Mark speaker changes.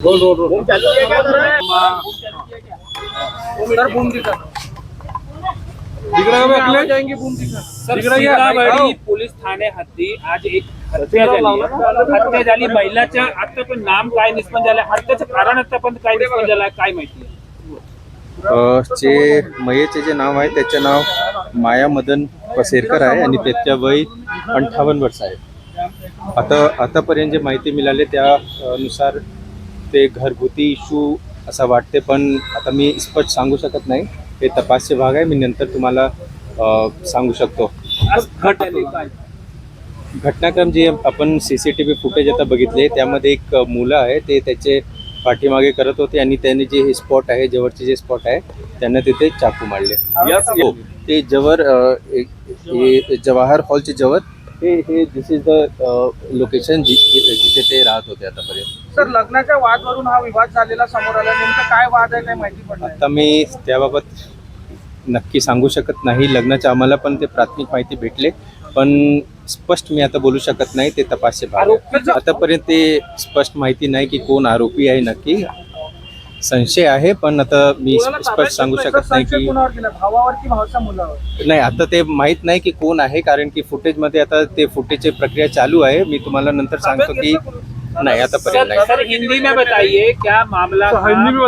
Speaker 1: Roll roll roll
Speaker 2: sir boom दिखा।
Speaker 1: तिकडे आपले?
Speaker 2: जाएंगे बूम दिखा।
Speaker 3: सर. सीताबर्डी पोलीस ठाणे हद्दी आज एक हत्या झाली हत्या झाली महिलाच्या आता पण नाम काय निष्पन्न झालं हत्याचं कारण आतापर्यंत काय निष्पन्न झालं काय माहिती?
Speaker 4: जे मयेचे जे नाव आहे त्याचे नाव माया मदन पसेरकर आहे आणि त्याच्या वय अंठावन्न वर्ष आहे. आता आतापर्यंत जे माहिती मिळाली त्यानुसार ते घरगुती इशू असा वाटते पण आता मी स्पष्ट सांगू शकत नाही. हे तपासचे भाग आहे मी नंतर तुम्हाला सांगू शकतो. घटनाक्रम जे आपण C C T V footage आता बघितले त्यामध्ये एक मुलं आहे ते त्याचे पाठीमागे करत होते आणि त्यांनी जे हे स्पॉट आहे जवळचे जे स्पॉट आहे त्यांना तिथे चाकू मारले. हो ते जवळ जवाहर हॉलचे जवळ हे हे दिस इज द लोकेशन जिथे ते राहत होते आतापर्यंत.
Speaker 2: सर लग्नाच्या वादवरून हा विवाद झालेला समोर आला. नेमकं काय वाद आहे काय माहिती पडलं
Speaker 4: आता मी त्याबाबत नक्की सांगू शकत नाही. लग्नाच्या आम्हाला पण ते प्राथमिक माहिती भेटले. पण स्पष्ट मी आता बोलू शकत नाही ते तपासचे आतापर्यंत ते स्पष्ट माहिती नाही की कोण आरोपी आहे नक्की. संशय आहे पण आता मी स्पष्ट सांगू? शकत नाही की नाही आता ते माहीत नाही की कोण आहे कारण की फुटेजमध्ये आता ते फुटेजची प्रक्रिया चालू आहे मी तुम्हाला नंतर सांगतो की नाही नाही
Speaker 3: सर हिंदी में बताइए क्या मामला?
Speaker 1: हिंदी में